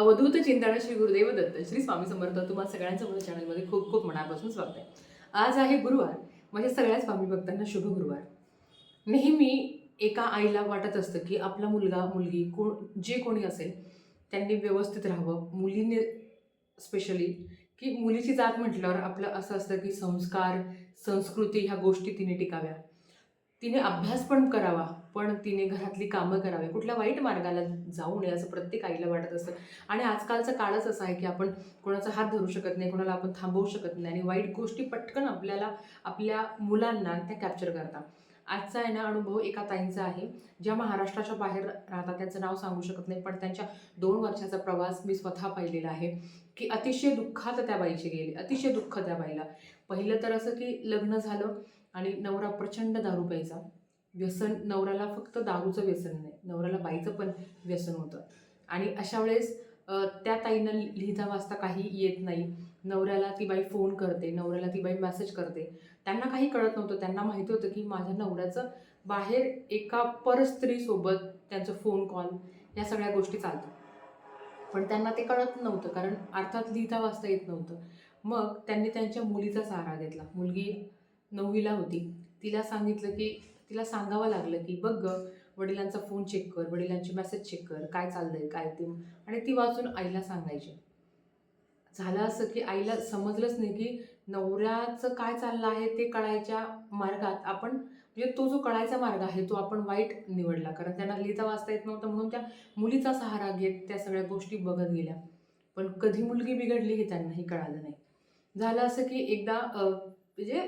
अवधूत चिंतन श्री गुरुदेव दत्त. श्री स्वामी समर्थ तुम्हाला सगळ्यांचं माझ्या चॅनलमध्ये खूप खूप मनापासून स्वागत आहे. आज आहे गुरुवार. माझ्या सगळ्या स्वामी भक्तांना शुभ गुरुवार. नेहमी एका आईला वाटत असतं की आपला मुलगा मुलगी कोण जे कोणी असेल त्यांनी व्यवस्थित राहावं. मुलीने स्पेशली की मुलीची जात म्हटल्यावर आपलं असं असतं की संस्कार संस्कृती ह्या गोष्टी तिने टिकाव्या. तिने अभ्यास पण करावा पण तिने घरातली कामं करावी. कुठल्या वाईट मार्गाला जाऊ नये असं प्रत्येक आईला वाटत असतं. आणि आजकालचा काळच असा आहे की आपण कोणाचा हात धरू शकत नाही कोणाला आपण थांबवू शकत नाही आणि वाईट गोष्टी पटकन आपल्याला आपल्या मुलांना त्या कॅप्चर करतात. आजचा आहे ना अनुभव एका ताईंचा आहे ज्या महाराष्ट्राच्या बाहेर राहतात. त्यांचं नाव सांगू शकत नाही पण त्यांच्या दोन वर्षाचा प्रवास मी स्वतः पाहिलेला आहे की अतिशय दुःखात त्या बाईचे गेले अतिशय दुःख त्या बाईला. पहिलं तर असं की लग्न झालं आणि नवरा प्रचंड दारू प्यायचा. व्यसन नवऱ्याला फक्त दारूचं व्यसन नाही नवऱ्याला बाईचं पण व्यसन होतं. आणि अशा वेळेस त्या ताईनं लिहिता वाचता काही येत नाही. नवऱ्याला ती बाई फोन करते नवऱ्याला ती बाई मेसेज करते. त्यांना काही कळत नव्हतं. त्यांना माहिती होतं की माझ्या नवऱ्याचं बाहेर एका परस्त्रीसोबत त्यांचं फोन कॉल या सगळ्या गोष्टी चालतात. पण त्यांना ते कळत नव्हतं कारण अर्थात लिहिता वाचता येत नव्हतं. मग त्यांनी त्यांच्या मुलीचा सहारा घेतला. मुलगी नववीला होती. तिला सांगितलं की तिला सांगावं लागलं की बघ गं वडिलांचा फोन चेक कर वडिलांचे मेसेज चेक कर काय चाललंय काय ते. आणि ती वाचून आईला सांगायची. झालं असं की आईला समजलंच नाही की नवऱ्याचं काय चाललं आहे ते कळायच्या मार्गात आपण म्हणजे तो जो कळायचा मार्ग आहे तो आपण वाईट निवडला. कारण त्यांना लिहिता वाचता येत नव्हतं म्हणून त्या मुलीचा सहारा घेत त्या सगळ्या गोष्टी बघत गेल्या. पण कधी मुलगी बिघडली हे त्यांनाही कळालं नाही. झालं असं की एकदा म्हणजे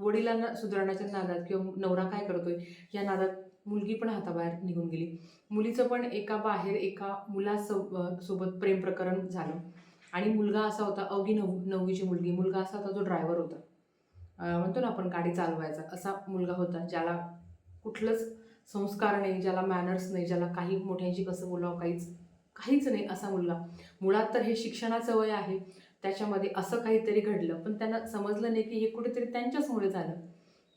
वडिलांना सुधारण्याच्या नादात किंवा नवरा काय करतोय या नादात मुलगी पण हाताबाहेर निघून गेली. मुलीचं पण एका बाहेर एका मुलासो सोबत प्रेम प्रकरण झालं. आणि मुलगा असा होता अवघी नव नववीची मुलगी. मुलगा असा होता जो ड्रायव्हर होता. म्हणतो ना आपण गाडी चालवायचा. असा मुलगा होता ज्याला कुठलंच संस्कार नाही ज्याला मॅनर्स नाही ज्याला काही मोठ्यांशी कसं बोलावं काहीच काहीच नाही असा मुलगा. मुळात तर हे शिक्षणाचं वय आहे. त्याच्यामध्ये असं काहीतरी घडलं. पण त्यांना समजलं नाही की हे कुठेतरी त्यांच्याचमुळे झालं.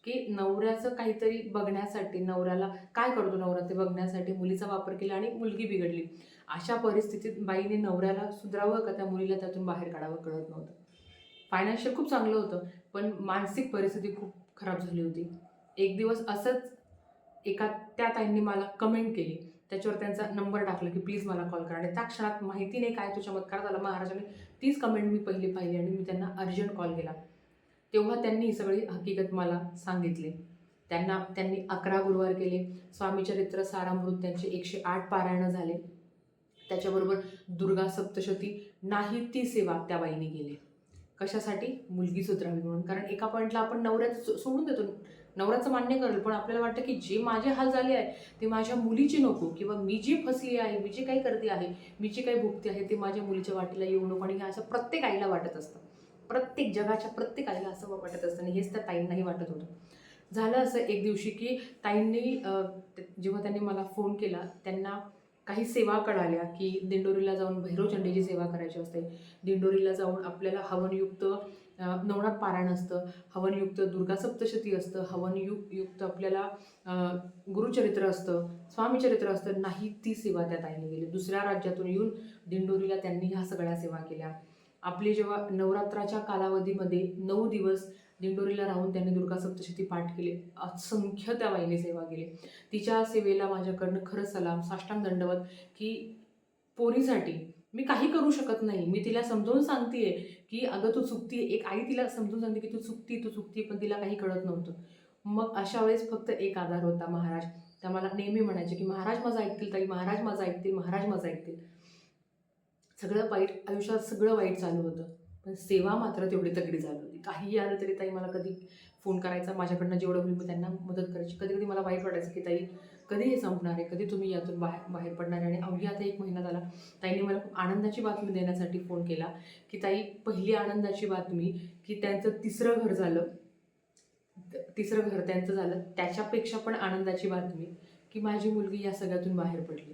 की नवऱ्याचं काहीतरी बघण्यासाठी नवऱ्याला काय करतो नवरा ते बघण्यासाठी मुलीचा वापर केला आणि मुलगी बिघडली. अशा परिस्थितीत बाईने नवऱ्याला सुधरावं का? त्या मुलीला त्यातून बाहेर काढावं कळत नव्हतं. फायनान्शियल खूप चांगलं होतं पण मानसिक परिस्थिती खूप खराब झाली होती. एक दिवस असंच एका त्या ताईंनी मला कमेंट केली. त्याच्यावर त्यांचा नंबर टाकला की प्लीज मला कॉल करा. आणि त्या क्षणात माहिती नाही काय तो चमत्कार झाला? महाराजांनी तीच कमेंट मी पहिली पाहिली आणि मी त्यांना अर्जंट कॉल केला. तेव्हा त्यांनी ही सगळी हकीकत मला सांगितली. त्यांना त्यांनी अकरा गुरुवार केले. स्वामीचरित्र सारामृत त्यांचे एकशे आठ पारायणं झाले. त्याच्याबरोबर दुर्गा सप्तशती नाही ती सेवा त्या बाईने केली. कशासाठी? मुलगी सुधरावी म्हणून. कारण एका पॉईंटला आपण नवऱ्यात सो- सोडून देतो. नवऱ्याचं मान्य करेल पण आपल्याला वाटतं की जे माझे हाल झाले आहे ते माझ्या मुलीचे नको किंवा मी जी फसली आहे मी जे काही करते आहे मी जे काही भुगते आहे ते माझ्या मुलीच्या वाटीला येऊ नको. आणि हे असं प्रत्येक आईला वाटत असतं. प्रत्येक जगाच्या प्रत्येक आईला असं वाटत असतं. आणि हेच त्या ताईंनाही वाटत होतं. झालं असं एक दिवशी की ताईंनी जेव्हा त्यांनी मला फोन केला त्यांना काही सेवा कळाल्या की दिंडोरीला जाऊन भैरवचंडीची सेवा करायची असते. दिंडोरीला जाऊन आपल्याला हवनयुक्त नवनाथ पारायण असतं. हवनयुक्त दुर्गा सप्तशती असतं. हवनयुक्त युक्त आपल्याला गुरुचरित्र असतं स्वामीचरित्र असतं. नाही ती सेवा त्या ताईने गेली. दुसऱ्या राज्यातून येऊन दिंडोरीला त्यांनी ह्या सगळ्या सेवा केल्या. आपले जेव्हा नवरात्राच्या कालावधीमध्ये नऊ दिवस दिंडोरीला राहून त्यांनी दुर्गा सप्तशती पाठ केले. असंख्य त्या बाईने सेवा केली. तिच्या सेवेला माझ्याकडनं खरं सलाम साष्टांग दंडवत की पोरीसाठी मी काही करू शकत नाही. मी तिला समजावून सांगतेय की अगं तू चुकती एक आई तिला समजून सांगते की तू चुकती तू चुकती. पण तिला काही कळत नव्हतं. मग अशा वेळेस फक्त एक आधार होता महाराज. त्या मला नेहमी म्हणायचे की महाराज माझं ऐकतील ताई. महाराज माझं ऐकतील महाराज माझं ऐकतील. सगळं वाईट आयुष्यात सगळं वाईट चालू होतं. पण सेवा मात्र तेवढी तगडी झाली होती. काही आलं तरी ताई मला कधी फोन करायचा माझ्याकडनं जेवढं होईल मी त्यांना मदत करायची. कधी कधी मला वाईट वाटायचं की ताई कधी हे संपणार आहे? कधी तुम्ही यातून बाहेर बाहेर पडणार आहे? आणि अवघ्या आता एक महिना झाला ताईने मला खूप आनंदाची बातमी देण्यासाठी फोन केला की ताई पहिली आनंदाची बातमी की त्यांचं तिसरं घर झालं. तिसरं घर त्यांचं झालं. त्याच्यापेक्षा पण आनंदाची बातमी की माझी मुलगी या सगळ्यातून बाहेर पडली.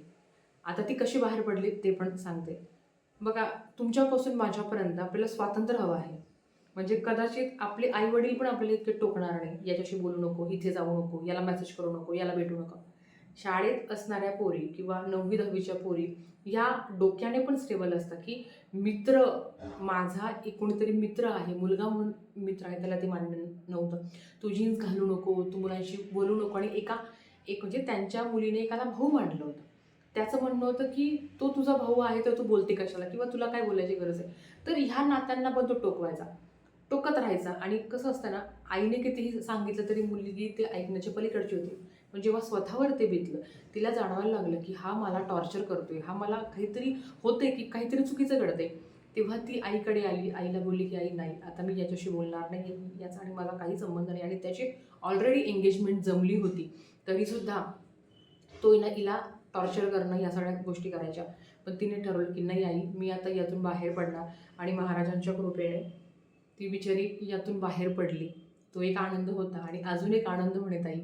आता ती कशी बाहेर पडली ते पण सांगते. बघा तुमच्यापासून माझ्यापर्यंत आपल्याला स्वातंत्र्य हवं आहे. म्हणजे कदाचित आपले आई वडील पण आपल्याला इतके टोकणार नाही. याच्याशी बोलू नको इथे जाऊ नको याला मेसेज करू नको याला भेटू नका. शाळेत असणाऱ्या पोरी किंवा नववी दहावीच्या पोरी या डोक्याने पण स्टेबल असतात की मित्र माझा एक कोणीतरी मित्र आहे मुलगा म्हणून मित्र आहे त्याला ते मान्य नव्हतं. तू जीन्स घालू नको तू मुलांशी बोलू नको आणि एका एक म्हणजे त्यांच्या मुलीने एकाला भाऊ मांडलं होतं. त्याचं म्हणणं होतं की तो तुझा भाऊ आहे तर तू बोलते कशाला किंवा तुला काय बोलायची गरज आहे? तर ह्या नात्यांना पण तो टोकवायचा. टोकत राहायचा. आणि कसं असतं ना आईने कितीही सांगितलं तरी मुलगी ते ऐकण्याच्या पलीकडची होती. पण जेव्हा स्वतःवर ते बितलं तिला जाणवायला लागलं की हा मला टॉर्चर करतोय. हा मला काहीतरी होते की काहीतरी चुकीचं घडतंय. तेव्हा ती आईकडे आली. आईला बोलली की आई नाही आता मी याच्याशी बोलणार नाही याचा आणि मला काही संबंध नाही. आणि त्याची ऑलरेडी एंगेजमेंट जमली होती. तरीसुद्धा तो ना हिला टॉर्चर करणं या सगळ्या गोष्टी करायच्या. पण तिने ठरवलं की नाही आई मी आता यातून बाहेर पडणार. आणि महाराजांच्या कृपेने ती बिचारी यातून बाहेर पडली. तो एक आनंद होता आणि अजून एक आनंद म्हणत आई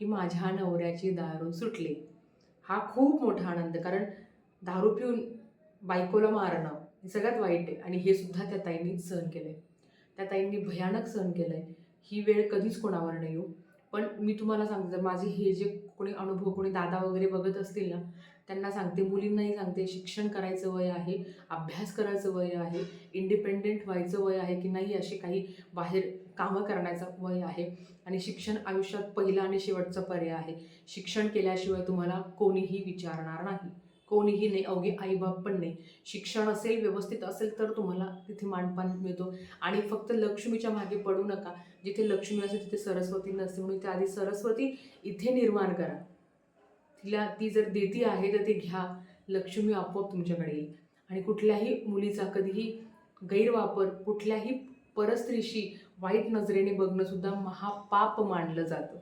की माझ्या नवऱ्याची दारू सुटली. हा खूप मोठा आनंद कारण दारू पिऊन बायकोला मारणं हे सगळ्यात वाईट आहे. आणि हे सुद्धा त्या ताईंनी सहन केलं आहे त्या ताईंनी भयानक सहन केलं आहे ही वेळ कधीच कोणावर नाही येऊ पण मी तुम्हाला सांगते जर माझे हे जे कोणी अनुभव कोणी दादा वगैरे बघत असतील ना त्यांना सांगते मुलींनाही सांगते शिक्षण करायचं वय आहे अभ्यास करायचं वय आहे इंडिपेंडेंट व्हायचं वय आहे की नाही असे काही बाहेर कामं करण्याचं वय आहे. आणि शिक्षण आयुष्यात पहिला आणि शेवटचा पर्याय आहे. शिक्षण केल्याशिवाय तुम्हाला कोणीही विचारणार नाही. कोणीही नाही अवघे आईबाप पण नाही. शिक्षण असेल व्यवस्थित असेल तर तुम्हाला तिथे मानपान मिळतो. आणि फक्त लक्ष्मीच्या मागे पडू नका. जिथे लक्ष्मी असते तिथे सरस्वती नसते. म्हणून त्या आधी सरस्वती इथे निर्माण करा. तिला ती जर देती आहे तर ते घ्या. लक्ष्मी आपोआप तुमच्याकडे येईल. आणि कुठल्याही मुलीचा कधीही गैरवापर कुठल्याही परस्त्रीशी वाईट नजरेने बघणंसुद्धा महापाप मानलं जातं.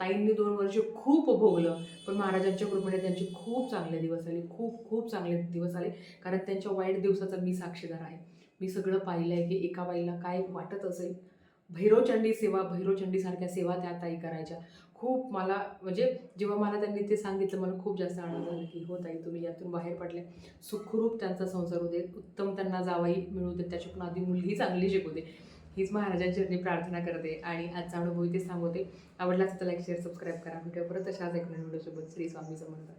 ताईंनी दोन वर्ष खूप भोगलं. पण महाराजांच्या कृपेने त्यांचे खूप चांगले दिवस आले खूप खूप चांगले दिवस आले. कारण त्यांच्या वाईट दिवसाचा मी साक्षीदार आहे. मी सगळं पाहिलं आहे की एका बाईला काय वाटत असेल. भैरवचंडी सेवा भैरवचंडीसारख्या सेवा त्या ताई करायच्या. खूप मला म्हणजे जेव्हा मला त्यांनी ते सांगितलं मला खूप जास्त आनंद झाला की हो ताई तुम्ही यातून बाहेर पडले. सुखरूप त्यांचा संसार होते उत्तम त्यांना जावाई मिळू दे. त्याच्याकडून आधी मुलगी चांगली शिकू दे. हीच महाराजांची मी प्रार्थना करते. आणि आजचा अनुभव इथे सांगते आवडला तर लाईक शेअर सबस्क्राईब करा. भेटूया परत अशाच एक नवीन व्हिडिओसोबत. श्री स्वामी समर्थ.